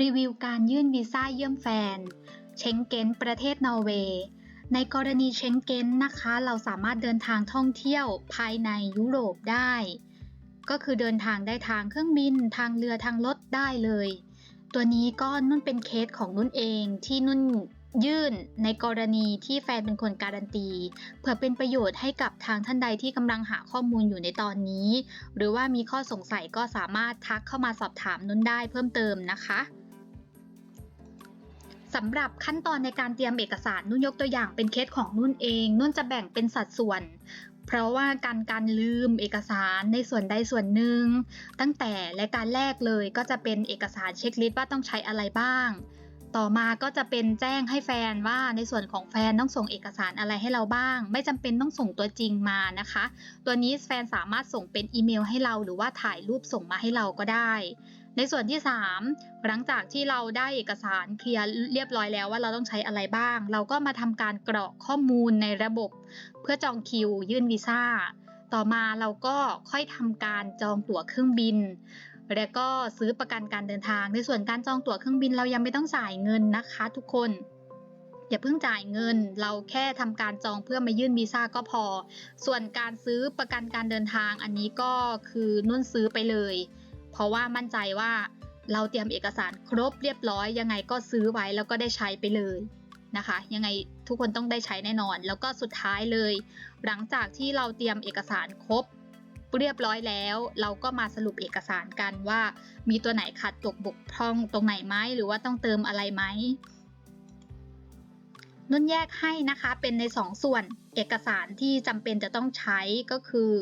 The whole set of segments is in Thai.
รีวิวการยื่นวีซ่าเยี่ยมแฟน เชงเก้นประเทศนอร์เวย์ ในกรณีเชงเก้นนะคะ เราสามารถเดินทางท่องเที่ยวภายในยุโรปได้ ก็คือเดินทางได้ทางเครื่องบิน ทางเรือทางรถได้เลย ตัวนี้ก็นุ่นเป็นเคสของนุ่นเองที่นุ่นยื่นในกรณีที่แฟนเป็นคนการันตีเพื่อเป็นประโยชน์ให้กับทางท่านใดที่กำลังหาข้อมูลอยู่ในตอนนี้ หรือว่ามีข้อสงสัยก็สามารถทักเข้ามาสอบถามนุ่นได้เพิ่มเติมนะคะ สำหรับขั้นตอนในการเตรียมเอกสารนุ่นยกตัวอย่างเป็นเคสของนุ่นเอง นุ่นจะแบ่งเป็นสัดส่วน เพราะว่าการการลืมเอกสารในส่วนใดส่วนหนึ่ง ตั้งแต่รายการแรกเลยก็จะเป็นเอกสารเช็คลิสต์ว่าต้องใช้อะไรบ้าง ต่อมาก็จะเป็นแจ้งให้แฟนว่าในส่วนของแฟนต้องส่งเอกสารอะไรให้เราบ้าง ไม่จำเป็นต้องส่งตัวจริงมานะคะ ตัวนี้แฟนสามารถส่งเป็นอีเมลให้เราหรือว่าถ่ายรูปส่งมาให้เราก็ได้ ในส่วนที่ 3 หลังจากที่เราได้เอกสารเคลียร์เรียบร้อยแล้วว่าเราต้องใช้อะไรบ้าง เราก็มาทำการกรอกข้อมูลในระบบ เพื่อจองคิว ยื่นวีซ่า ต่อมาเราก็ค่อยทำการจองตั๋วเครื่องบิน แล้วก็ซื้อประกันการเดินทาง ในส่วนการจองตั๋วเครื่องบินเรายังไม่ต้องจ่ายเงินนะคะ ทุกคนอย่าเพิ่งจ่ายเงิน เราแค่ทำการจองเพื่อมายื่นวีซ่าก็พอ ส่วนการซื้อประกันการเดินทางอันนี้ก็คือนุ่นซื้อไปเลย เพราะว่ามั่นใจว่าเราเตรียมเอกสารครบเรียบร้อย ยังไงก็ซื้อไว้แล้วก็ได้ใช้ไปเลยนะคะ ยังไงทุกคนต้องได้ใช้แน่นอน แล้วก็สุดท้ายเลย หลังจากที่เราเตรียมเอกสารครบเรียบร้อยแล้ว เราก็มาสรุปเอกสารกันว่า มีตัวไหนขาดตกบกพร่องตรงไหนไหมหรือว่าต้องเติมอะไรไหม นุ่นแยกให้นะคะเป็นใน2ส่วนเอกสารที่จำเป็นจะต้องใช้ก็คือ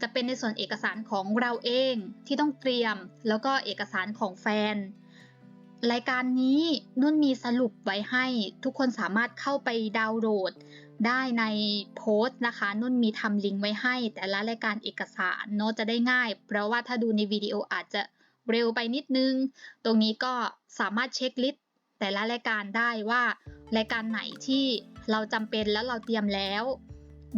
จะเป็นในส่วนเอกสารของเราเองที่ต้องเตรียม แล้วก็เอกสารของแฟน รายการนี้นุ่นมีสรุปไว้ให้ทุกคนสามารถเข้าไปดาวน์โหลด ได้ในโพสต์นะคะ นุ่นมีทำลิงก์ไว้ให้ แต่ละรายการเอกสารเนาะจะได้ง่าย เพราะว่าถ้าดูในวิดีโออาจจะเร็วไปนิดนึง ตรงนี้ก็สามารถเช็คลิสต์ แต่ละรายการได้ว่ารายการไหนที่เราจำเป็นแล้วเราเตรียมแล้ว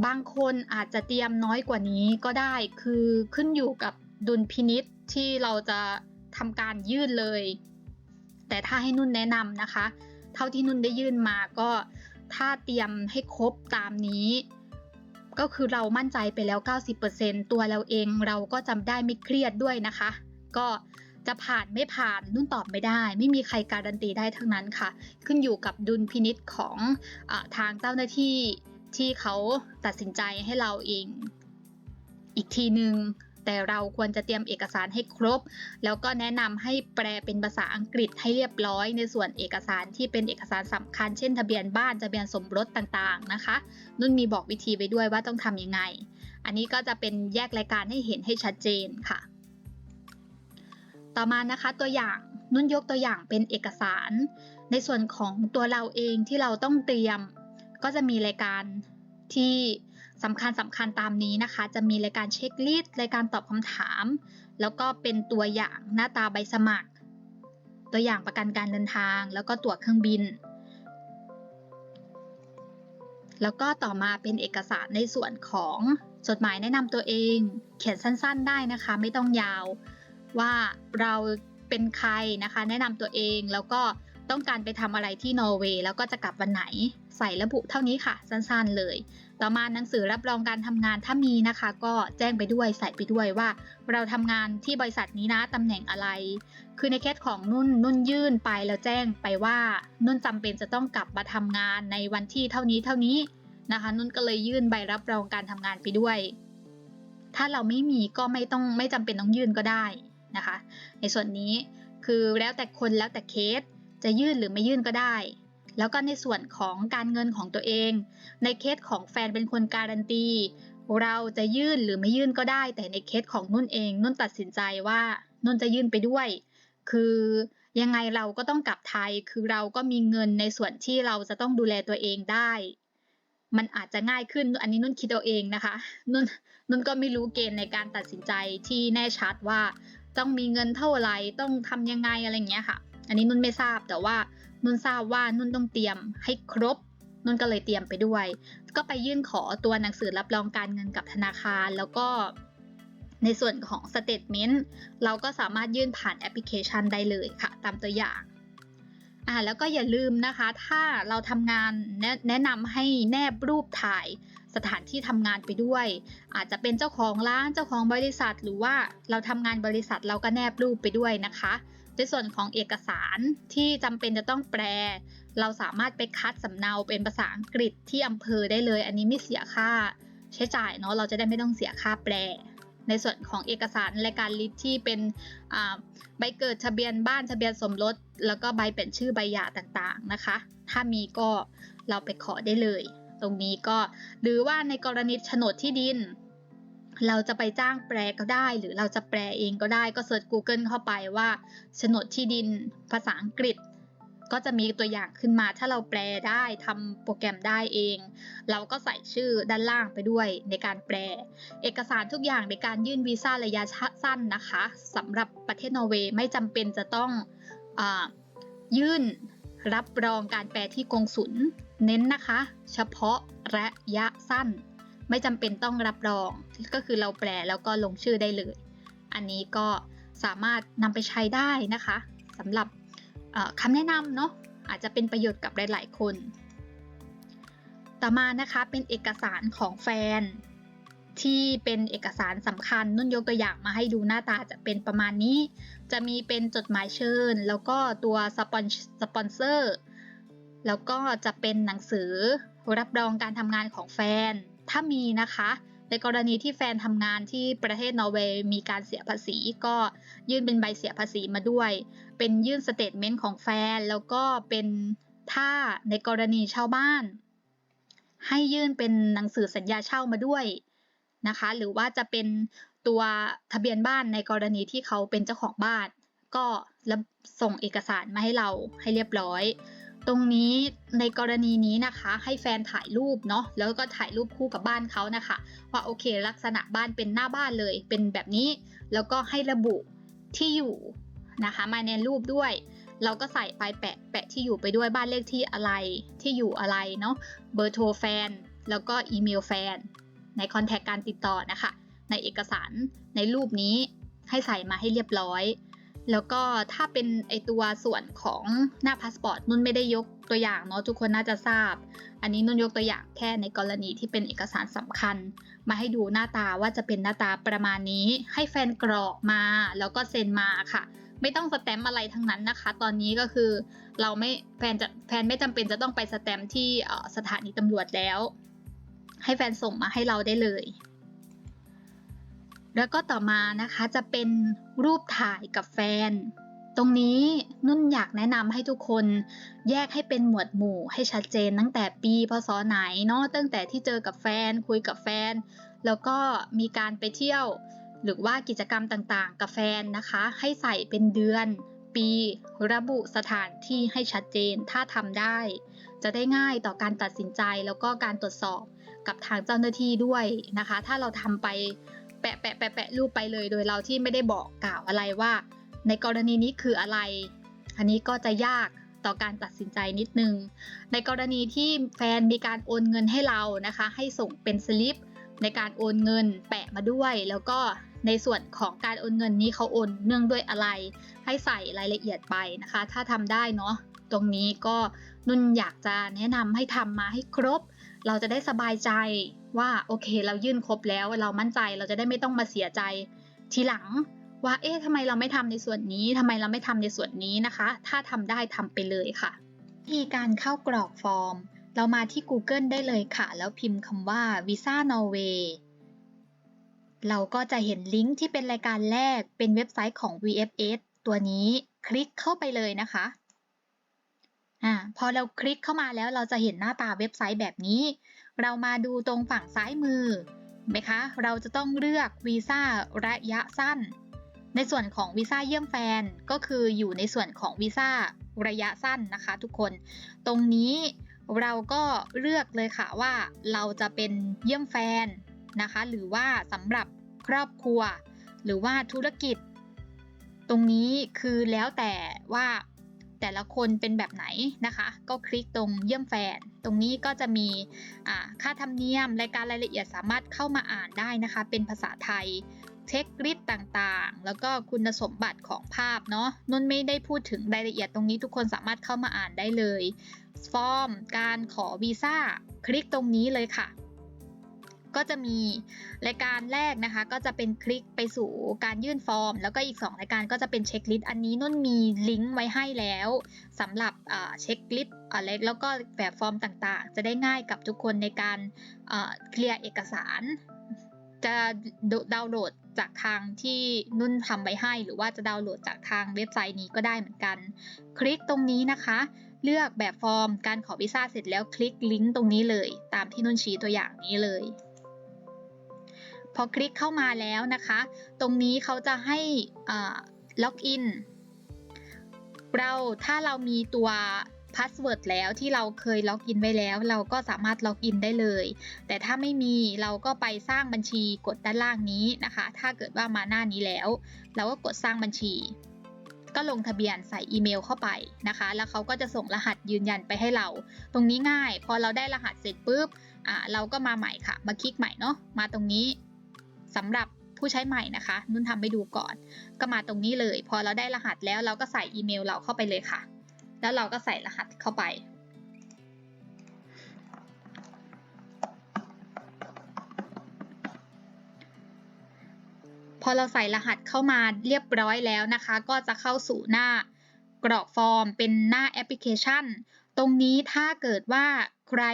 บางคนอาจจะเตรียมน้อยกว่านี้ก็ได้คือขึ้นอยู่กับดุลพินิษที่เราจะทำการยื่นเลย แต่ถ้าให้นุ่นแนะนำนะคะ เท่าที่นุ่นได้ยื่นมาก็ถ้าเตรียมให้ครบตามนี้ ก็คือเรามั่นใจไปแล้ว 90%ตัวเราเองเราก็จำได้ไม่เครียดด้วยนะคะ ก็ จะผ่านไม่ผ่านนุ่นตอบไม่ได้ ไม่มีใครการันตีได้ทั้งนั้นค่ะ ขึ้นอยู่กับดุลพินิษของอทางเจ้าหน้าที่ที่เขาตัดสินใจให้เราเองอีกทีหนึ่งแต่เราควรจะเตรียมเอกสารให้ครบ แล้วก็แนะนำให้แปลเป็นภาษาอังกฤษให้เรียบร้อย ในส่วนเอกสารที่เป็นเอกสารสำคัญ เช่น ทะเบียนบ้านทะเบียนสมรสต่างๆนะคะ นุ่นมีบอกวิธีไปด้วยว่าต้องทำยังไง อันนี้ก็จะเป็นแยกรายการให้เห็นให้ชัดเจนค่ะ ต่อมานะคะตัวอย่างนุ่นยกตัวอย่างเป็นเอกสาร ในส่วนของตัวเราเองที่เราต้องเตรียม ก็จะมีรายการที่สำคัญสำคัญตามนี้นะคะ จะมีรายการเช็คลิสต์รายการตอบคำถาม แล้วก็เป็นตัวอย่างหน้าตาใบสมัคร ตัวอย่างประกันการเดินทาง แล้วก็ตั๋วเครื่องบิน แล้วก็ต่อมาเป็นเอกสารในส่วนของจดหมายแนะนำตัวเอง เขียนสั้นๆได้นะคะ ไม่ต้องยาว ว่าเราเป็นใครนะคะ แนะนำตัวเองแล้วก็ต้องการไปทำอะไรที่นอร์เวย์แล้วก็จะกลับวันไหน ใส่ระบุเท่านี้ค่ะ สั้นๆเลย ต่อมาหนังสือรับรองการทำงานถ้ามีนะคะ ก็แจ้งไปด้วยใส่ไปด้วยว่า เราทำงานที่บริษัทนี้นะตำแหน่งอะไร คือในเคสของนุ่นนุ่นยื่นไปแล้วแจ้งไปว่า นุ่นจำเป็นจะต้องกลับมาทำงานในวันที่เท่านี้เท่านี้นะคะ นุ่นก็เลยยื่นใบรับรองการทำงานไปด้วย ถ้าเราไม่มีก็ไม่ต้องไม่จำเป็นต้องยื่นก็ได้ นะคะ ในส่วนนี้คือแล้วแต่คนแล้วแต่เคสจะยื่นหรือไม่ยื่นก็ได้ แล้วก็ในส่วนของการเงินของตัวเอง ในเคสของแฟนเป็นคนการันตี เราจะยื่นหรือไม่ยื่นก็ได้ แต่ในเคสของนุ่นเอง นุ่นตัดสินใจว่านุ่นจะยื่นไปด้วย คือยังไงเราก็ต้องกลับไทย คือเราก็มีเงินในส่วนที่เราจะต้องดูแลตัวเองได้ มันอาจจะง่ายขึ้น อันนี้นุ่นคิดเอาเองนะคะ นุ่นนุ่นก็ไม่รู้เกณฑ์ในการตัดสินใจที่แน่ชัดว่า ต้องมีเงินเท่าไหร่ต้องทำยังไงอะไรเงี้ยค่ะ อันนี้นุ่นไม่ทราบแต่ว่านุ่นทราบว่านุ่นต้องเตรียมให้ครบนุ่นก็เลยเตรียมไปด้วย ก็ไปยื่นขอตัวหนังสือรับรองการเงินกับธนาคารแล้วก็ในส่วนของสเตทเมนต์เราก็สามารถยื่นผ่านแอปพลิเคชันได้เลยค่ะ ตามตัวอย่างอ่าแล้วก็อย่าลืมนะคะ ถ้าเราทำงานแนะนำให้แนบรูปถ่าย สถานที่ทำงานไปด้วย อาจจะเป็นเจ้าของร้านเจ้าของบริษัท หรือว่าเราทำงานบริษัทเราก็แนบรูปไปด้วยนะคะ ในส่วนของเอกสารที่จำเป็นจะต้องแปล เราสามารถไปคัดสำเนาเป็นภาษาอังกฤษที่อำเภอได้เลย อันนี้ไม่เสียค่าใช้จ่ายเนาะเราจะได้ไม่ต้องเสียค่าแปลในส่วนของเอกสารรายการลิสต์ที่เป็นใบเกิดทะเบียนบ้านทะเบียนสมรส แล้วก็ใบเปลี่ยนชื่อใบหย่าต่างๆนะคะ ถ้ามีก็เราไปขอได้เลย ตรงนี้ก็หรือว่าในกรณีโฉนดที่ดิน เราจะไปจ้างแปลก็ได้ หรือเราจะแปลเองก็ได้ก็เสิร์ช Google เข้าไปว่าโฉนดที่ดินภาษาอังกฤษ ก็จะมีตัวอย่างขึ้นมาถ้าเราแปลได้ทำโปรแกรมได้เอง เราก็ใส่ชื่อด้านล่างไปด้วยในการแปล เอกสารทุกอย่างในการยื่นวีซ่าระยะสั้นนะคะสำหรับประเทศนอร์เวย์ไม่จำเป็นจะต้องอยื่นรับรองการแปลที่กงสุล เน้นนะคะ เฉพาะระยะสั้น ไม่จำเป็นต้องรับรองก็คือเราแปลแล้วก็ลงชื่อได้เลย อันนี้ก็สามารถนำไปใช้ได้นะคะสำหรับคำแนะนำเนาะอาจจะเป็นประโยชน์กับหลาย ๆ คน ต่อมานะคะเป็นเอกสารของแฟน ที่เป็นเอกสารสำคัญนุ่นยกตัวอย่างมาให้ดูหน้าตาจะเป็นประมาณนี้ จะมีเป็นจดหมายเชิญ แล้วก็ตัวสปอนสปอนเซอร์ แล้วก็จะเป็นหนังสือรับรองการทำงานของแฟน ถ้ามีนะคะ ในกรณีที่แฟนทำงานที่ประเทศนอร์เวย์มีการเสียภาษี ก็ยื่นเป็นใบเสียภาษีมาด้วย เป็นยื่นสเตทเมนต์ของแฟน แล้วก็เป็นถ้าในกรณีเช่าบ้าน ให้ยื่นเป็นหนังสือสัญญาเช่ามาด้วยนะคะ หรือว่าจะเป็นตัวทะเบียนบ้านในกรณีที่เขาเป็นเจ้าของบ้าน ก็ส่งเอกสารมาให้เราให้เรียบร้อย ตรงนี้ในกรณีนี้นะคะให้แฟนถ่ายรูปเนาะแล้วก็ถ่ายรูปคู่กับบ้านเขานะคะ ว่าโอเคลักษณะบ้านเป็นหน้าบ้านเลยเป็นแบบนี้ แล้วก็ให้ระบุที่อยู่นะคะ มาในรูปด้วย เราก็ใส่ไปแปะแปะที่อยู่ไปด้วยบ้านเลขที่อะไรที่อยู่อะไรเนาะเบอร์โทรแฟน แล้วก็อีเมลแฟน ในคอนแทคการติดต่อนะคะ ในเอกสารในรูปนี้ให้ใส่มาให้เรียบร้อย แล้วก็ถ้าเป็นไอตัวส่วนของหน้าพาสปอร์ตนุ่นไม่ได้ยกตัวอย่างเนาะทุกคนน่าจะทราบ อันนี้นุ่นยกตัวอย่างแค่ในกรณีที่เป็นเอกสารสำคัญ มาให้ดูหน้าตาว่าจะเป็นหน้าตาประมาณนี้ ให้แฟนกรอกมา แล้วก็เซ็นมาค่ะ ไม่ต้องสแตมป์อะไรทั้งนั้นนะคะ ตอนนี้ก็คือเราไม่แฟนจะแฟนไม่จำเป็นจะต้องไปสแตมป์ที่สถานีตำรวจแล้ว ให้แฟนส่งมาให้เราได้เลย แล้วก็ต่อมานะคะจะเป็นรูปถ่ายกับแฟน ตรงนี้นุ่นอยากแนะนำให้ทุกคนแยกให้เป็นหมวดหมู่ให้ชัดเจนตั้งแต่ปีพศไหนเนาะตั้งแต่ที่เจอกับแฟน คุยกับแฟน แล้วก็มีการไปเที่ยว หรือว่ากิจกรรมต่างๆ กับแฟนนะคะ ให้ใส่เป็นเดือน ปีระบุสถานที่ให้ชัดเจนถ้าทำได้ จะได้ง่ายต่อการตัดสินใจแล้วก็การตรวจสอบกับทางเจ้าหน้าที่ด้วยนะคะ ถ้าเราทำไป แปะแปะแปะแปะรูปไปเลย โดยเราที่ไม่ได้บอกกล่าวอะไรว่า ในกรณีนี้คืออะไร อันนี้ก็จะยากต่อการตัดสินใจนิดนึง ในกรณีที่แฟนมีการโอนเงินให้เรานะคะ ให้ส่งเป็นสลิปในการโอนเงินแปะมาด้วย แล้วก็ในส่วนของการโอนเงินนี้เขาโอนเนื่องด้วยอะไร ให้ใส่รายละเอียดไปนะคะ ถ้าทำได้เนาะตรงนี้ก็นุ่นอยากจะแนะนำให้ทำมาให้ครบ เราจะได้สบายใจว่าโอเค เรายื่นครบแล้วเรามั่นใจเราจะได้ไม่ต้องมาเสียใจทีหลังว่าเอ๊ะทำไมเราไม่ทำในส่วนนี้ทำไมเราไม่ทำในส่วนนี้นะคะ ถ้าทำได้ทำไปเลยค่ะวิธีการเข้ากรอกฟอร์ม เรามาที่ Google ได้เลยค่ะ แล้วพิมพ์คำว่า Visa Norway เราก็จะเห็นลิงก์ที่เป็นรายการแรกเป็นเว็บไซต์ของ VFS ตัวนี้คลิกเข้าไปเลยนะคะ อ่าพอเราคลิกเข้ามาแล้วเราจะเห็นหน้าตาเว็บไซต์แบบนี้ เรามาดูตรงฝั่งซ้ายมือไหมคะ เราจะต้องเลือกวีซ่าระยะสั้น ในส่วนของวีซ่าเยี่ยมแฟนก็คืออยู่ในส่วนของวีซ่าระยะสั้นนะคะ ทุกคน ตรงนี้เราก็เลือกเลยค่ะว่าเราจะเป็นเยี่ยมแฟนนะคะ หรือว่าสำหรับครอบครัว หรือว่าธุรกิจ ตรงนี้คือแล้วแต่ว่า แต่ละคนเป็นแบบไหนนะคะ ก็คลิกตรงเยี่ยมแฟน ตรงนี้ก็จะมีค่าธรรมเนียม รายการรายละเอียดสามารถเข้ามาอ่านได้นะคะ เป็นภาษาไทยเช็คลิสต์ต่างๆ แล้วก็คุณสมบัติของภาพเนาะนุ่นไม่ได้พูดถึงรายละเอียดตรงนี้ทุกคนสามารถเข้ามาอ่านได้เลย ฟอร์ม การขอวีซ่า คลิกตรงนี้เลยค่ะ ก็จะมีรายการแรกนะคะ ก็จะเป็นคลิกไปสู่การยื่นฟอร์ม แล้วก็อีก 2 รายการก็จะเป็นเช็คลิสต์อันนี้นุ่นมีลิงก์ไว้ให้แล้วสำหรับเช็คลิสต์อะไรแล้วก็แบบฟอร์มต่างๆ จะได้ง่ายกับทุกคนในการเคลียร์เอกสาร จะดาวน์โหลดจากทางที่นุ่นทำไว้ให้ หรือว่าจะดาวน์โหลดจากทางเว็บไซต์นี้ก็ได้เหมือนกัน คลิกตรงนี้นะคะ เลือกแบบฟอร์มการขอวีซ่าเสร็จแล้วคลิกลิงก์ตรงนี้เลย ตามที่นุ่นชี้ตัวอย่างนี้เลย พอคลิกเข้ามาแล้วนะคะ ตรงนี้เขาจะให้ล็อกอินเราถ้าเรามีตัวพาสเวิร์ดแล้วที่เราเคยล็อกอินไว้แล้ว เราก็สามารถล็อกอินได้เลย แต่ถ้าไม่มีเราก็ไปสร้างบัญชีกดด้านล่างนี้นะคะ ถ้าเกิดว่ามาหน้านี้แล้ว เราก็กดสร้างบัญชี ก็ลงทะเบียนใส่อีเมลเข้าไปนะคะ แล้วเขาก็จะส่งรหัสยืนยันไปให้เรา ตรงนี้ง่าย พอเราได้รหัสเสร็จปุ๊บอ่าเราก็มาใหม่ค่ะ มาคลิกใหม่เนาะมาตรงนี้ สำหรับผู้ใช้ใหม่นะคะ นุ่นทำให้ดูก่อน ก็มาตรงนี้เลย พอเราได้รหัสแล้วเราก็ใส่อีเมลเราเข้าไปเลยค่ะ แล้วเราก็ใส่รหัสเข้าไป พอเราใส่รหัสเข้ามาเรียบร้อยแล้วนะคะ ก็จะเข้าสู่หน้ากรอกฟอร์มเป็นหน้าแอปพลิเคชัน ตรงนี้ถ้าเกิดว่า ใคร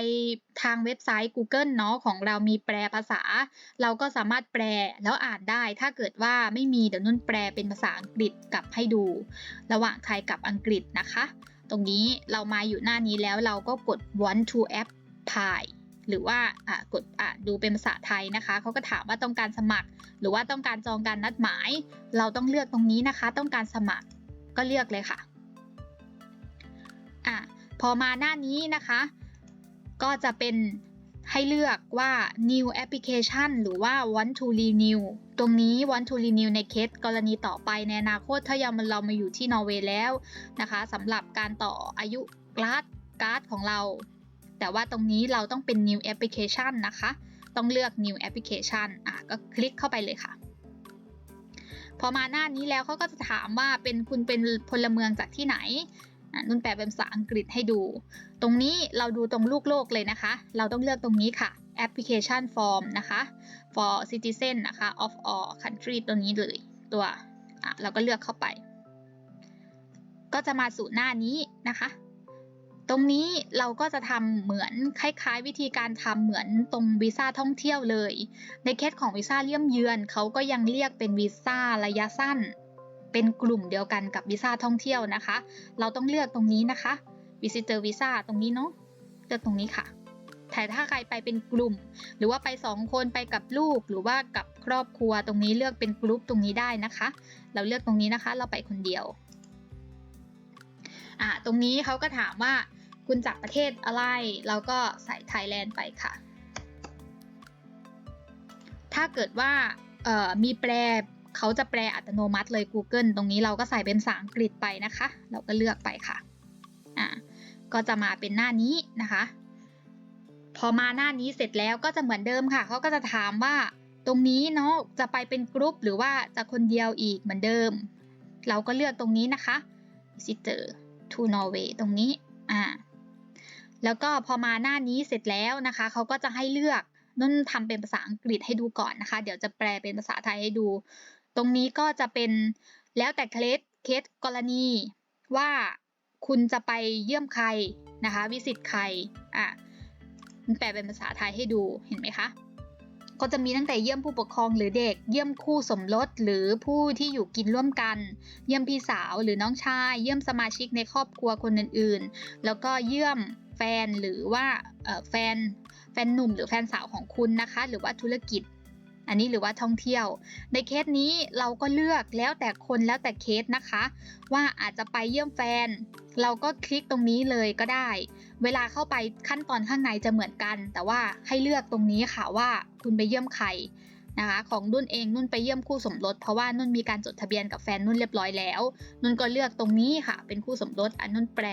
ทางเว็บไซต์ Google เนาะของเรามีแปลภาษา เราก็สามารถแปลแล้วอ่านได้ ถ้าเกิดว่าไม่มีเดี๋ยวนุ่นแปลเป็นภาษาอังกฤษกลับให้ดู ระหว่างไทยกับอังกฤษนะคะ ตรงนี้เรามาอยู่หน้านี้แล้วเราก็กด want to apply หรือว่าอ่กดอ่ดูเป็นภาษาไทยนะคะ เขาก็ถามว่าต้องการสมัคร หรือว่าต้องการจองการนัดหมาย เราต้องเลือกตรงนี้นะคะ ต้องการสมัครก็เลือกเลยค่ะอะพอมาหน้านี้นะคะ ก็จะเป็นให้เลือกว่า new application หรือว่า want to renew ตรงนี้ want to renew ในเคสกรณีต่อไปในอนาคตถ้ายังเรามาอยู่ที่นอร์เวย์แล้วนะคะสำหรับการต่ออายุการ์ดการ์ดของเรา แต่ว่าตรงนี้เราต้องเป็น new application นะคะ ต้องเลือก new application อะก็คลิกเข้าไปเลยค่ะ พอมาหน้านี้แล้วเขาก็จะถามว่าเป็นคุณเป็นพลเมืองจากที่ไหน นุ่นแปลเป็นภาษาอังกฤษให้ดู ตรงนี้เราดูตรงลูกโลกเลยนะคะ เราต้องเลือกตรงนี้ค่ะ application form นะคะ for citizen นะคะ of all country ตัวนี้เลย ตัวเราก็เลือกเข้าไป ก็จะมาสู่หน้านี้นะคะ ตรงนี้เราก็จะทำเหมือนคล้ายๆ วิธีการทำเหมือนตรงวีซ่าท่องเที่ยวเลย ในเคสของวีซ่าเลี่ยมเยือนเขาก็ยังเรียกเป็นวีซ่าระยะสั้น เป็นกลุ่มเดียวกันกับวีซ่าท่องเที่ยวนะคะ เราต้องเลือกตรงนี้นะคะ visitor visa ตรงนี้เนาะเลือกตรงนี้ค่ะแต่ถ้าใครไปเป็นกลุ่ม หรือว่าไป 2 คนไปกับลูกหรือว่ากับครอบครัวตรงนี้เลือกเป็นกลุ่มตรงนี้ได้นะคะ เราเลือกตรงนี้นะคะ เราไปคนเดียวอ่าตรงนี้เขาก็ถามว่าคุณจากประเทศอะไร เราก็ใส่ไทยแลนด์ไปค่ะ ถ้าเกิดว่ามีแปล เขาจะแปลอัตโนมัติเลย Google ตรงนี้เราก็ใส่เป็นภาษาอังกฤษไปนะคะ เราก็เลือกไปค่ะอ่าก็จะมาเป็นหน้านี้นะคะ พอมาหน้านี้เสร็จแล้วก็จะเหมือนเดิมค่ะเขาก็จะถามว่าตรงนี้เนาะจะไปเป็นกรุ๊ปหรือว่าจะคนเดียวอีกเหมือนเดิม เราก็เลือกตรงนี้นะคะ visitor to Norway ตรงนี้อ่าแล้วก็พอมาหน้านี้เสร็จแล้วนะคะเขาก็จะให้เลือกนุ่นทำเป็นภาษาอังกฤษให้ดูก่อนนะคะ เดี๋ยวจะแปลเป็นภาษาไทยให้ดู ตรงนี้ก็จะเป็นแล้วแต่เคสเคสกรณีว่าคุณจะไปเยี่ยมใครนะคะ วิสิตใครอะแปลเป็นภาษาไทยให้ดูเห็นไหมคะ ก็จะมีตั้งแต่เยี่ยมผู้ปกครองหรือเด็ก เยี่ยมคู่สมรสหรือผู้ที่อยู่กินร่วมกัน เยี่ยมพี่สาวหรือน้องชาย เยี่ยมสมาชิกในครอบครัวคนอื่นๆ แล้วก็เยี่ยมแฟนหรือว่าแฟนแฟนหนุ่มหรือแฟนสาวของคุณนะคะ หรือว่าธุรกิจ อันนี้หรือว่าท่องเที่ยว ในเคสนี้เราก็เลือกแล้วแต่คนแล้วแต่เคสนะคะ ว่าอาจจะไปเยี่ยมแฟน เราก็คลิกตรงนี้เลยก็ได้ เวลาเข้าไปขั้นตอนข้างในจะเหมือนกัน แต่ว่าให้เลือกตรงนี้ค่ะว่าคุณไปเยี่ยมใครนะคะของนุ่นเองนุ่นไปเยี่ยมคู่สมรสเพราะว่านุ่นมีการจดทะเบียนกับแฟนนุ่นเรียบร้อยแล้ว นุ่นก็เลือกตรงนี้ค่ะ เป็นคู่สมรสอันนุ่นแปล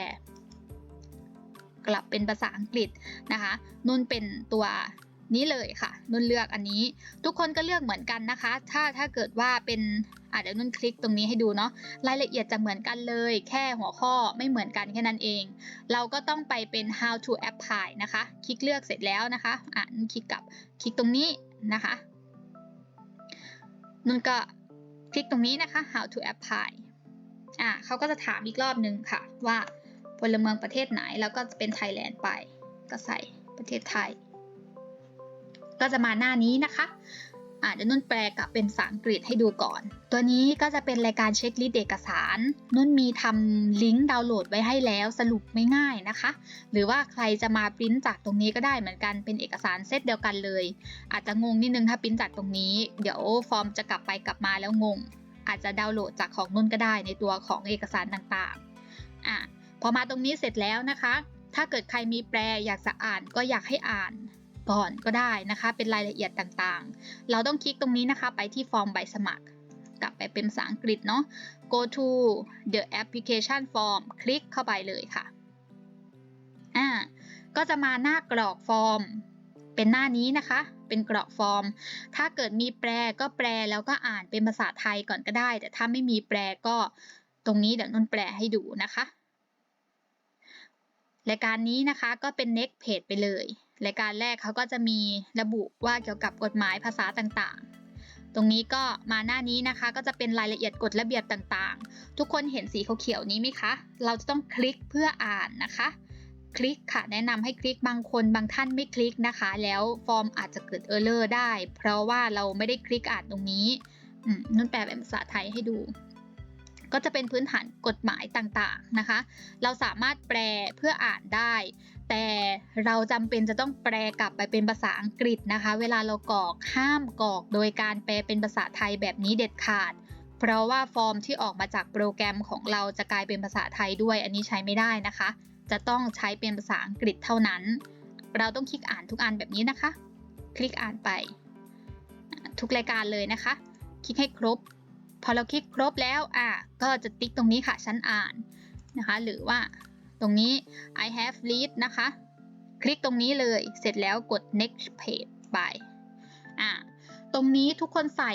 กลับเป็นภาษาอังกฤษนะคะ นุ่นเป็นตัว นี้เลยค่ะ นุ่นเลือกอันนี้ ทุกคนก็เลือกเหมือนกันนะคะ ถ้าถ้าเกิดว่าเป็นอะเดี๋ยวนุ่นคลิกตรงนี้ให้ดูเนาะ รายละเอียดจะเหมือนกันเลย แค่หัวข้อไม่เหมือนกันแค่นั้นเอง เราก็ต้องไปเป็น how to apply นะคะ คลิกเลือกเสร็จแล้วนะคะ อะนุ่นคลิกกับคลิกตรงนี้นะคะ นุ่นก็คลิกตรงนี้นะคะ how to apply อะเขาก็จะถามอีกรอบหนึ่งค่ะว่าพลเมืองประเทศไหน แล้วก็จะเป็น Thailand ไป ก็ใส่ประเทศไทย ก็จะมาหน้านี้นะคะอ่าเดี๋ยวนุ่นแปลกับเป็นภาษาอังกฤษให้ดูก่อน ตัวนี้ก็จะเป็นรายการเช็คลิสต์เอกสาร นุ่นมีทำลิงก์ดาวน์โหลดไว้ให้แล้วสรุปไม่ง่ายนะคะ หรือว่าใครจะมาปริ้นจากตรงนี้ก็ได้เหมือนกันเป็นเอกสารเซตเดียวกันเลย อาจจะงงนิดนึงถ้าปริ้นจากตรงนี้ เดี๋ยวฟอร์มจะกลับไปกลับมาแล้วงง อาจจะดาวน์โหลดจากของนุ่นก็ได้ในตัวของเอกสารต่างๆอะพอมาตรงนี้เสร็จแล้วนะคะ ถ้าเกิดใครมีแปลอยากจะอ่านก็อยากให้อ่าน ก่อนก็ได้นะคะ เป็นรายละเอียดต่างๆ เราต้องคลิกตรงนี้นะคะ ไปที่ฟอร์มใบสมัคร กลับไปเป็นภาษาอังกฤษเนาะ go to the application form คลิกเข้าไปเลยค่ะ อ่า ก็จะมาหน้ากรอกฟอร์ม เป็นหน้านี้นะคะ เป็นกรอกฟอร์ม ถ้าเกิดมีแปลก็แปลแล้วก็อ่านเป็นภาษาไทยก่อนก็ได้ แต่ถ้าไม่มีแปลก็ตรงนี้เดี๋ยวนนแปลให้ดูนะคะรายการนี้นะคะก็เป็น next page ไปเลย รายการแรกเขาก็จะมีระบุว่าเกี่ยวกับกฎหมายภาษาต่างๆ ตรงนี้ก็มาหน้านี้นะคะก็จะเป็นรายละเอียดกฎระเบียบต่างๆ ทุกคนเห็นสีเขียวๆนี้ไหมคะ เราจะต้องคลิกเพื่ออ่านนะคะ คลิกค่ะแนะนำให้คลิกบางคนบางท่านไม่คลิกนะคะ แล้วฟอร์มอาจจะเกิดเออร์เลอร์ได้ เพราะว่าเราไม่ได้คลิกอ่านตรงนี้นุ่นแปลเป็นภาษาไทยให้ดู ก็จะเป็นพื้นฐานกฎหมายต่างๆนะคะ เราสามารถแปลเพื่ออ่านได้ แต่เราจำเป็นจะต้องแปลกลับไปเป็นภาษาอังกฤษนะคะ เวลาเรากรอกห้ามกรอกโดยการแปลเป็นภาษาไทยแบบนี้เด็ดขาด เพราะว่าฟอร์มที่ออกมาจากโปรแกรมของเราจะกลายเป็นภาษาไทยด้วย อันนี้ใช้ไม่ได้นะคะ จะต้องใช้เป็นภาษาอังกฤษเท่านั้น เราต้องคลิกอ่านทุกอันแบบนี้นะคะ คลิกอ่านไป ทุกรายการเลยนะคะ คลิกให้ครบ อเราคลิกครบแล้วอะก็จะติ๊กตรงนี้ค่ะชั้นอ่านนะคะ หรือว่าตรงนี้ I have read นะคะ คลิกตรงนี้เลยเสร็จแล้วกด next page ไปอะตรงนี้ทุกคนใส่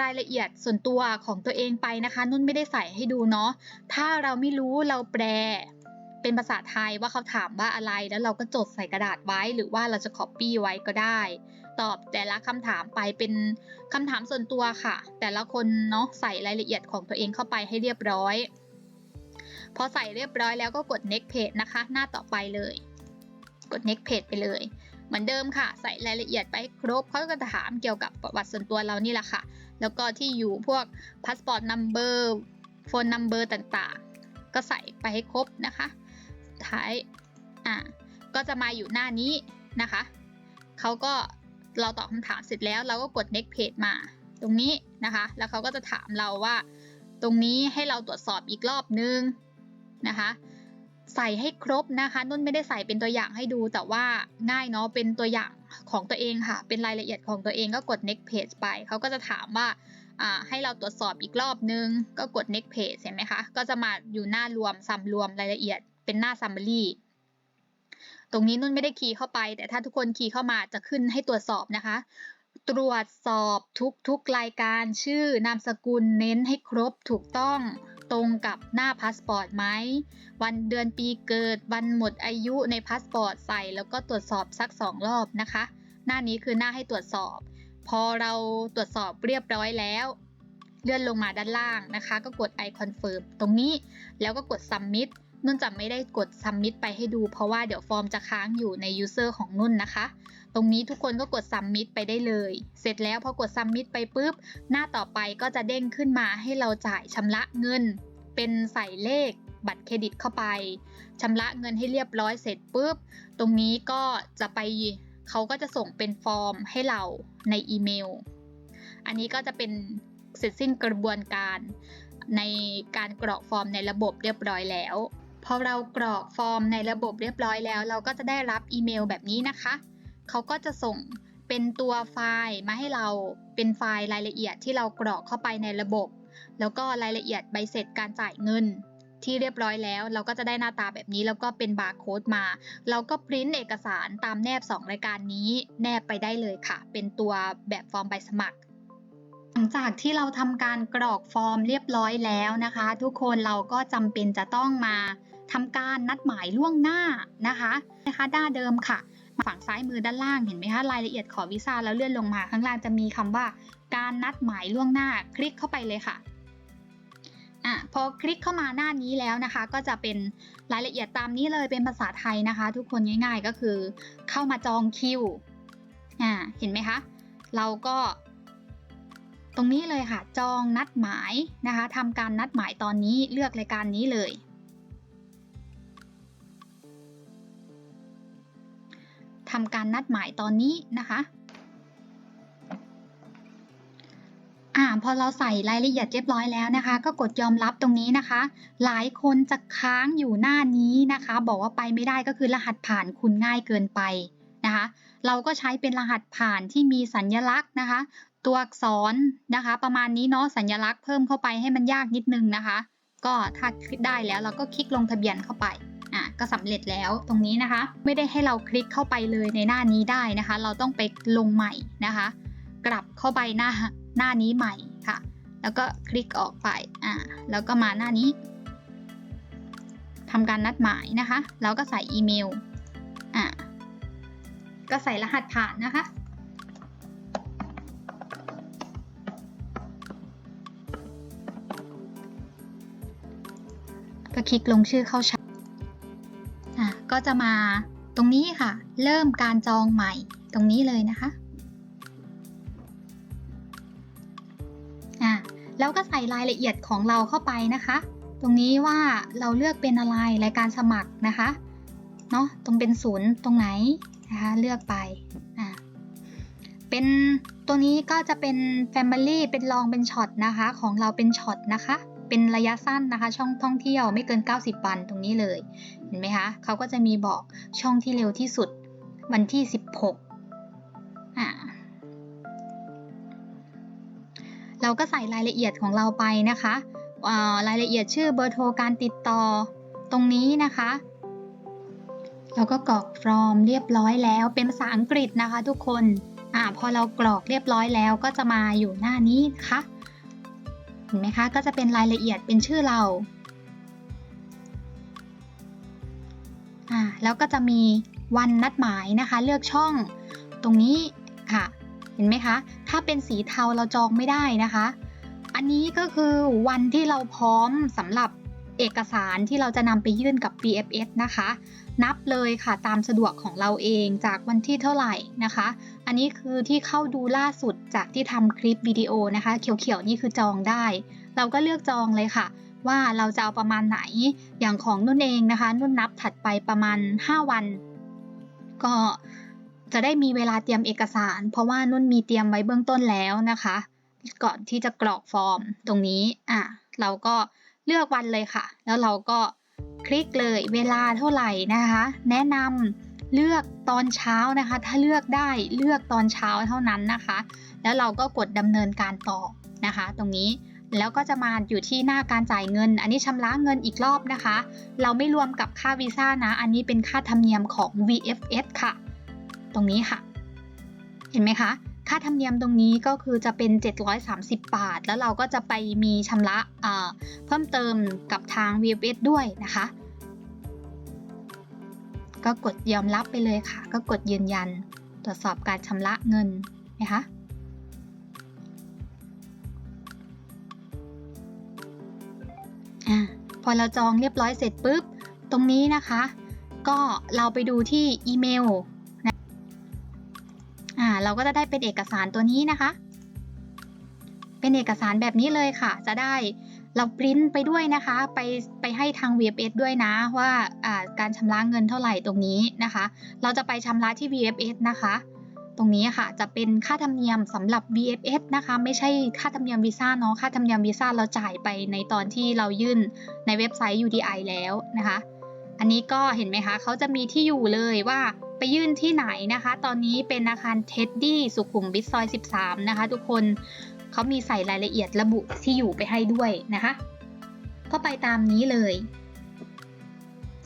รายละเอียดส่วนตัวของตัวเองไปนะคะ นุ่นไม่ได้ใส่ให้ดูเนาะถ้าเราไม่รู้เราแปลเป็นภาษาไทยว่าเขาถามว่าอะไรแล้วเราก็จดใส่กระดาษไว้ หรือว่าเราจะ copy ไว้ก็ได้ ตอบแต่ละคำถามไปเป็นคำถามส่วนตัวค่ะ แต่ละคนเนาะใส่รายละเอียดของตัวเองเข้าไปให้เรียบร้อย พอใส่เรียบร้อยแล้วก็กด next page นะคะ หน้าต่อไปเลย กด next page ไปเลยเหมือนเดิมค่ะ ใส่รายละเอียดไปครบเขาก็จะถามเกี่ยวกับประวัติส่วนตัวเรานี่แหละค่ะ แล้วก็ที่อยู่พวก passport number phone number ต่างๆ ก็ใส่ไปให้ครบนะคะท้ายอะก็จะมาอยู่หน้านี้นะคะ เขาก็ เราตอบคำถามเสร็จแล้วเราก็กด next page มา ตรงนี้นะคะ แล้วเขาก็จะถามเราว่า ตรงนี้ให้เราตรวจสอบอีกรอบนึงนะคะ ใส่ให้ครบนะคะนุ่นไม่ได้ใส่เป็นตัวอย่างให้ดู แต่ว่าง่ายเนาะเป็นตัวอย่างของตัวเองค่ะ เป็นรายละเอียดของตัวเองก็กด next page ไปเขาก็จะถามว่าให้เราตรวจสอบอีกรอบนึง ก็กด next page เห็นไหมคะ ก็จะมาอยู่หน้ารวมซัมรวมรายละเอียดเป็นหน้า summary ตรงนี้นุ่นไม่ได้คีย์เข้าไป แต่ถ้าทุกคนคีย์เข้ามาจะขึ้นให้ตรวจสอบนะคะ ตรวจสอบทุกๆรายการชื่อนามสกุลเน้นให้ครบถูกต้องตรงกับหน้าพาสปอร์ตไหม วันเดือนปีเกิด วันหมดอายุในพาสปอร์ตใส่ แล้วก็ตรวจสอบสักสองรอบนะคะ หน้านี้คือหน้าให้ตรวจสอบ พอเราตรวจสอบเรียบร้อยแล้ว เลื่อนลงมาด้านล่างนะคะ ก็กด I confirm ตรงนี้แล้วก็กด submit นุ่นจะไม่ได้กด submit ไปให้ดู เพราะว่าเดี๋ยวฟอร์มจะค้างอยู่ใน user ของนุ่นนะคะ ตรงนี้ทุกคนก็กด submit ไปได้เลย เสร็จแล้วพอกด submit ไปปุ๊บ หน้าต่อไปก็จะเด้งขึ้นมาให้เราจ่ายชำระเงิน เป็นใส่เลขบัตรเครดิตเข้าไปชำระเงินให้เรียบร้อยเสร็จปุ๊บ ตรงนี้ก็จะไปเขาก็จะส่งเป็นฟอร์มให้เราในอีเมล อันนี้ก็จะเป็นเสร็จสิ้นกระบวนการในการกรอกฟอร์มในระบบเรียบร้อยแล้ว พอเรากรอกฟอร์มในระบบเรียบร้อยแล้ว เราก็จะได้รับอีเมลแบบนี้นะคะ เขาก็จะส่งเป็นตัวไฟล์มาให้เราเป็นไฟล์รายละเอียดที่เรากรอกเข้าไปในระบบ แล้วก็รายละเอียดใบเสร็จการจ่ายเงิน ที่เรียบร้อยแล้ว เราก็จะได้หน้าตาแบบนี้แล้วก็เป็นบาร์โค้ดมา เราก็ปริ้นเอกสารตามแนบ 2 รายการนี้แนบไปได้เลยค่ะ เป็นตัวแบบฟอร์มใบสมัครหลังจากที่เราทำการกรอกฟอร์มเรียบร้อยแล้วนะคะ ทุกคนเราก็จำเป็นจะต้องมา ทำการนัดหมายล่วงหน้านะคะนะคะด้านเดิมค่ะ ฝั่งซ้ายมือด้านล่างเห็นไหมคะรายละเอียดขอวีซ่าแล้วเลื่อนลงมาข้างล่างจะมีคำว่า การนัดหมายล่วงหน้าคลิกเข้าไปเลยค่ะอะพอคลิกเข้ามาหน้านี้แล้วนะคะ ก็จะเป็นรายละเอียดตามนี้เลยเป็นภาษาไทยนะคะ ทุกคนง่าย ๆก็คือ เข้ามาจองคิวอ่าเห็นไหมคะเราก็ตรงนี้เลยค่ะ จองนัดหมายนะคะทำการนัดหมายตอนนี้เลือกรายการนี้เลย ทำการนัดหมายตอนนี้นะคะอ่าพอเราใส่รายละเอียดเรียบร้อยแล้วนะคะ ก็กดยอมรับตรงนี้นะคะ หลายคนจะค้างอยู่หน้านี้นะคะ บอกว่าไปไม่ได้ก็คือรหัสผ่านคุณง่ายเกินไปนะคะ เราก็ใช้เป็นรหัสผ่านที่มีสัญลักษณ์นะคะ ตัวอักษรนะคะ ประมาณนี้เนาะสัญลักษณ์เพิ่มเข้าไปให้มันยากนิดนึงนะคะ ก็ถ้าคลิกได้แล้วเราก็คลิกลงทะเบียนเข้าไป ก็สำเร็จแล้วตรงนี้นะคะ ไม่ได้ให้เราคลิกเข้าไปเลยในหน้านี้ได้นะคะ เราต้องไปลงใหม่นะคะ กลับเข้าไปหน้าหน้านี้ใหม่ค่ะ แล้วก็คลิกออกไปอ่าแล้วก็มาหน้านี้ทำการนัดหมายนะคะ แล้วก็ใส่อีเมลอ่าก็ใส่รหัสผ่านนะคะ ก็คลิกลงชื่อเข้าใช้ ก็จะมาตรงนี้ค่ะ เริ่มการจองใหม่ตรงนี้เลยนะคะอะแล้วก็ใส่รายละเอียดของเราเข้าไปนะคะ ตรงนี้ว่าเราเลือกเป็นอะไรรายการสมัครนะคะเนาะตรงเป็นศูนย์ตรงไหนนะคะเลือกไปอะเป็นตัวนี้ก็จะเป็น Family เป็นลองเป็นช็อตนะคะ ของเราเป็นช็อตนะคะ เป็นระยะสั้นนะคะ ช่องท่องเที่ยวไม่เกิน 90 วันตรงนี้เลยเห็นไหมคะเขาก็จะมีบอกช่องที่เร็วที่สุดวันที่ 16อ่าเราก็ใส่รายละเอียดของเราไปนะคะารายละเอียดชื่อเบอร์โทรการติดต่อตรงนี้นะคะ เราก็กรอกฟอร์มเรียบร้อยแล้วเป็นภาษาอังกฤษนะคะทุกคนอ่าพอเรากรอกเรียบร้อยแล้วก็จะมาอยู่หน้านี้นะคะ ห็นไหมคะ ก็จะเป็นรายละเอียดเป็นชื่อเราอ่าแล้วก็จะมีวันนัดหมายนะคะ เลือกช่องตรงนี้ค่ะ เห็นไหมคะ ถ้าเป็นสีเทาเราจองไม่ได้นะคะ อันนี้ก็คือวันที่เราพร้อมสำหรับเอกสารที่เราจะนำไปยื่นกับ BFS นะคะ นับเลยค่ะตามสะดวกของเราเองจากวันที่เท่าไหร่นะคะ อันนี้คือที่เข้าดูล่าสุดจากที่ทำคลิปวิดีโอนะคะ เขียวๆนี่คือจองได้ เราก็เลือกจองเลยค่ะ ว่าเราจะเอาประมาณไหนอย่างของนุ่นเองนะคะ นุ่นนับถัดไปประมาณ 5 วัน ก็จะได้มีเวลาเตรียมเอกสาร เพราะว่านุ่นมีเตรียมไว้เบื้องต้นแล้วนะคะ ก่อนที่จะกรอกฟอร์มตรงนี้อะเราก็เลือกวันเลยค่ะ แล้วเราก็ คลิกเลยเวลาเท่าไหร่นะคะ แนะนำเลือกตอนเช้านะคะ ถ้าเลือกได้เลือกตอนเช้าเท่านั้นนะคะ แล้วเราก็กดดำเนินการต่อนะคะ ตรงนี้แล้วก็จะมาอยู่ที่หน้าการจ่ายเงิน อันนี้ชำระเงินอีกรอบนะคะ เราไม่รวมกับค่าวีซ่านะ อันนี้เป็นค่าธรรมเนียมของ VFS ค่ะ ตรงนี้ค่ะ เห็นไหมคะ ค่าธรรมเนียมตรงนี้ก็คือจะเป็น 730 บาท แล้วเราก็จะไปมีชำระเพิ่มเติมกับทาง VFS ด้วยนะคะ ก็กดยอมรับไปเลยค่ะ ก็กดยืนยัน ตรวจสอบการชำระเงินนะคะพอเราจองเรียบร้อยเสร็จปุ๊บ ตรงนี้นะคะ ก็เราไปดูที่อีเมล อ่าเราก็จะได้เป็นเอกสารตัวนี้นะคะ เป็นเอกสารแบบนี้เลยค่ะ จะได้เราปริ้นไปด้วยนะคะ ไปไปให้ทาง VFS ด้วยนะว่าการชำระเงินเท่าไหร่ตรงนี้นะคะ เราจะไปชำระที่ VFS นะคะ ตรงนี้ค่ะจะเป็นค่าธรรมเนียมสำหรับ VFS นะคะ ไม่ใช่ค่าธรรมเนียมวีซ่าเนาะค่าธรรมเนียมวีซ่าเราจ่ายไปในตอนที่เรายื่นในเว็บไซต์ UDI แล้วนะคะ อันนี้ก็เห็นไหมคะเขาจะมีที่อยู่เลยว่า ไปยื่นที่ไหนนะคะ ตอนนี้เป็นอาคารเท็ดดี้สุขุมวิทซอย 13 นะคะ ทุกคนเขามีใส่รายละเอียดระบุที่อยู่ไปให้ด้วยนะคะ ก็ไปตามนี้เลย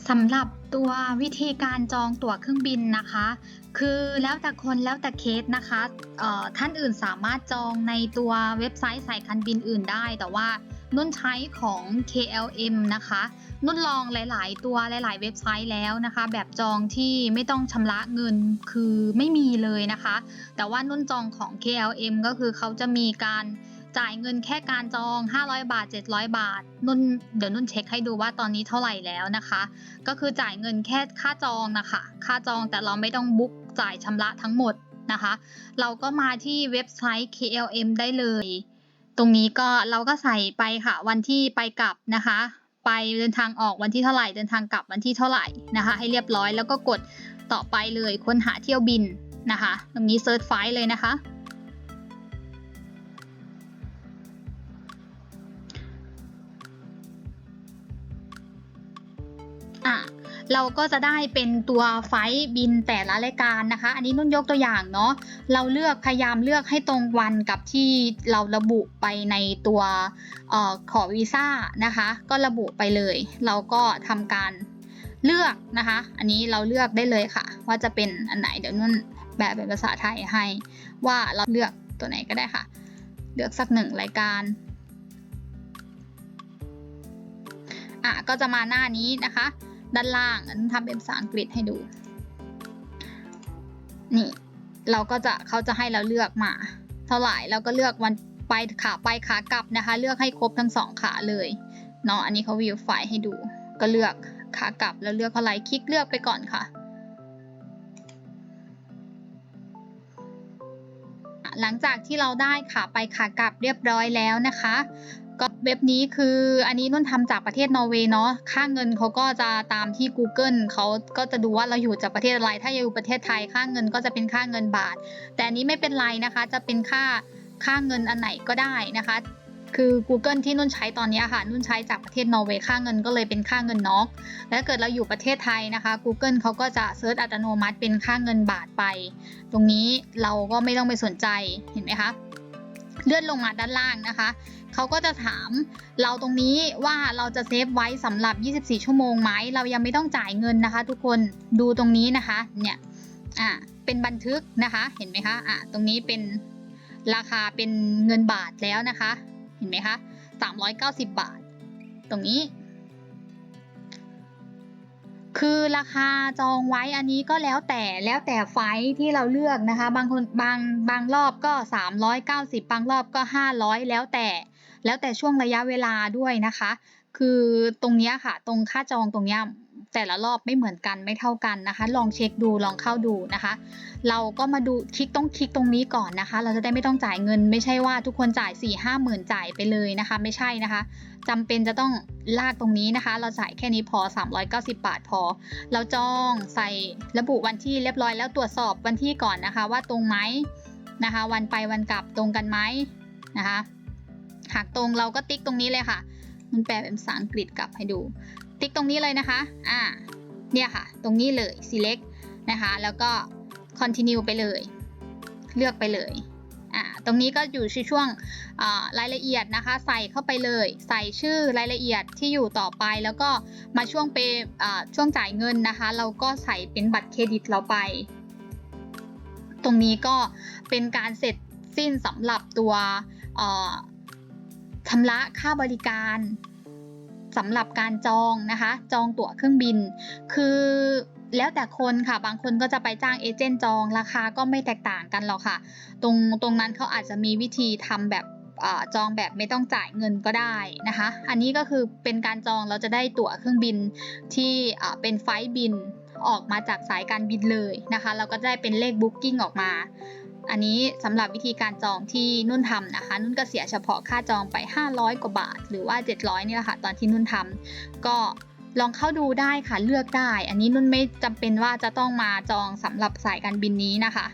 สำหรับตัววิธีการจองตั๋วเครื่องบินนะคะ คือแล้วแต่คนแล้วแต่เคสนะคะท่านอื่นสามารถจองในตัวเว็บไซต์สายการบินอื่นได้ แต่ว่า นุ่นใช้ของ KLM นะคะ นุ่นลองหลาย ๆ ตัวหลาย ๆ เว็บไซต์แล้วนะคะ แบบจองที่ไม่ต้องชำระเงินคือไม่มีเลยนะคะ แต่ว่านุ่นจองของ KLM ก็คือเขาจะมีการจ่ายเงินแค่การจอง 500 บาท 700 บาท นุ่นเดี๋ยวนุ่นเช็คให้ดูว่าตอนนี้เท่าไหร่แล้วนะคะ ก็คือจ่ายเงินแค่ค่าจองนะคะ ค่าจองแต่เราไม่ต้องบุ๊กจ่ายชำระทั้งหมดนะคะ เราก็มาที่เว็บไซต์ KLM ได้เลย ตรงนี้ก็เราก็ใส่ไปค่ะ วันที่ไปกลับนะคะ ไปเดินทางออกวันที่เท่าไหร่ เดินทางกลับวันที่เท่าไหร่นะคะ ให้เรียบร้อยแล้วก็กดต่อไปเลยค้นหาเที่ยวบินนะคะ ตรงนี้เซิร์ชไฟล์เลยนะคะ อะ เราก็จะได้เป็นตัวไฟล์บินแต่ละรายการนะคะ อันนี้นุ่นยกตัวอย่างเนาะเราเลือกพยายามเลือกให้ตรงวันกับที่เราระบุไปในตัวออขอวีซ่านะคะ ก็ระบุไปเลย เราก็ทำการเลือกนะคะ อันนี้เราเลือกได้เลยค่ะ ว่าจะเป็นอันไหนเดี๋ยวนุ่นแปลเป็นภาษาไทยให้ ว่าเราเลือกตัวไหนก็ได้ค่ะ เลือกสักหนึ่งรายการอะก็จะมาหน้านี้นะคะ ด้านล่างอันนทำเป็นภาษาอังกฤษให้ดู นี่ เราก็จะเขาจะให้เราเลือกมา เท่าไหร่เราก็เลือกวันไปขาไปขากลับนะคะ เลือกให้ครบทั้งสองขาเลยเนาะอันนี้เขาวิวไฟให้ดู ก็เลือกขากลับแล้วเลือกเท่าไหร่คลิกเลือกไปก่อนค่ะ หลังจากที่เราได้ขาไปขากลับเรียบร้อยแล้วนะคะก็เว็บนี้คืออันนี้นุ่นทำจากประเทศนอร์เวย์เนาะค่าเงินเขาก็จะตามที่ Google เขาก็จะดูว่าเราอยู่จากประเทศอะไร ถ้าอยู่ประเทศไทยค่าเงินก็จะเป็นค่าเงินบาท แต่อันนี้ไม่เป็นไรนะคะ จะเป็นค่าค่าเงินอันไหนก็ได้นะคะ คือ Google ที่นุ่นใช้ตอนนี้ค่ะ นุ่นใช้จากประเทศนอร์เวย์ค่าเงินก็เลยเป็นค่าเงินน็อกแล้วถ้าเกิดเราอยู่ประเทศไทยนะคะ Google เขาก็จะเซิร์ชอัตโนมัติเป็นค่าเงินบาทไป ตรงนี้เราก็ไม่ต้องไปสนใจเห็นไหมคะเลื่อนลงมาด้านล่างนะคะ เขาก็จะถามเราตรงนี้ว่าเราจะเซฟไว้สำหรับ 24 ชั่วโมงไหม เรายังไม่ต้องจ่ายเงินนะคะ ทุกคน ดูตรงนี้นะคะ เนี่ย อ่าเป็นบันทึกนะคะ เห็นไหมคะ อ่าตรงนี้เป็นราคาเป็นเงินบาทแล้วนะคะ เห็นไหมคะ 390 บาท ตรงนี้ คือราคาจองไว้อันนี้ก็แล้วแต่แล้วแต่ไฟที่เราเลือกนะคะ บางคนบางบางรอบก็ 390 บางรอบก็ 500 แล้วแต่ แล้วแต่ช่วงระยะเวลาด้วยนะคะ คือตรงนี้ค่ะ ตรงค่าจองตรงนี้ แต่ละรอบไม่เหมือนกันไม่เท่ากันนะคะ ลองเช็คดูลองเข้าดูนะคะ เราก็มาดูคลิกต้องคลิกตรงนี้ก่อนนะคะ เราจะได้ไม่ต้องจ่ายเงิน ไม่ใช่ว่าทุกคนจ่าย4ี่ห้าหมื่นจ่ายไปเลยนะคะ ไม่ใช่นะคะจำเป็นจะต้องลากตรงนี้นะคะ เราจ่ายแค่นี้พอ 390 บาทพอ เราจองใส่ระบุวันที่เรียบร้อยแล้วตรวจสอบวันที่ก่อนนะคะ ว่าตรงไหมนะคะ วันไปวันกลับตรงกันไหมนะคะหากตรงเราก็ติ๊กตรงนี้เลยค่ะ มันแปลเป็นภาษาอังกฤษกลับให้ดู ติ๊กตรงนี้เลยนะคะ อ่า เนี่ยค่ะ ตรงนี้เลย select นะคะ แล้วก็ continue ไปเลย เลือกไปเลย อ่า ตรงนี้ก็อยู่ช่วงรายละเอียดนะคะ ใส่เข้าไปเลย ใส่ชื่อรายละเอียดที่อยู่ต่อไป แล้วก็มาช่วงเปช่วงจ่ายเงินนะคะ เราก็ใส่เป็นบัตรเครดิตเราไป ตรงนี้ก็เป็นการเสร็จสิ้นสำหรับตัวชำระค่าบริการ สำหรับการจองนะคะ จองตั๋วเครื่องบิน คือแล้วแต่คนค่ะ บางคนก็จะไปจ้างเอเจนต์จองราคาก็ไม่แตกต่างกันหรอกค่ะ ตรงตรงนั้นเขาอาจจะมีวิธีทำแบบจองแบบไม่ต้องจ่ายเงินก็ได้นะคะ อันนี้ก็คือเป็นการจองเราจะได้ตั๋วเครื่องบินที่เป็นไฟล์บินออกมาจากสายการบินเลยนะคะ เราก็ได้เป็นเลขบุ๊กิ้งออกมา อันนี้สำหรับวิธีการจองที่นุ่นทำนะคะ นุ่นก็เสียเฉพาะค่าจองไป 500 กว่าบาท หรือว่า 700นี่แหละค่ะตอนที่นุ่นทำก็ลองเข้าดูได้ค่ะเลือกได้ อันนี้นุ่นไม่จำเป็นว่าจะต้องมาจองสำหรับสายการบินนี้นะคะ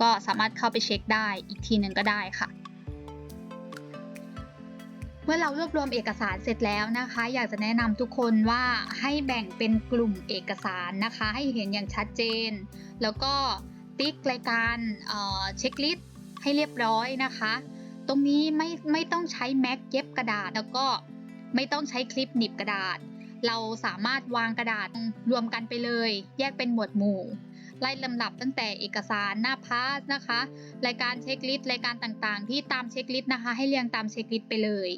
ก็สามารถเข้าไปเช็คได้อีกทีหนึ่งก็ได้ค่ะเมื่อเรารวบรวมเอกสารเสร็จแล้วนะคะ อยากจะแนะนำทุกคนว่าให้แบ่งเป็นกลุ่มเอกสารนะคะ ให้เห็นอย่างชัดเจน แล้วก็ ติ๊กรายการเช็คลิสต์ให้เรียบร้อยนะคะ ตรงนี้ไม่ไม่ต้องใช้แม็กเย็บกระดาษ แล้วก็ไม่ต้องใช้คลิปหนีบกระดาษ เราสามารถวางกระดาษรวมกันไปเลย แยกเป็นหมวดหมู่ ไล่ลำดับตั้งแต่เอกสารหน้าพาสนะคะ รายการเช็คลิสต์รายการต่างๆ ที่ตามเช็คลิสต์นะคะ ให้เรียงตามเช็คลิสต์ไปเลย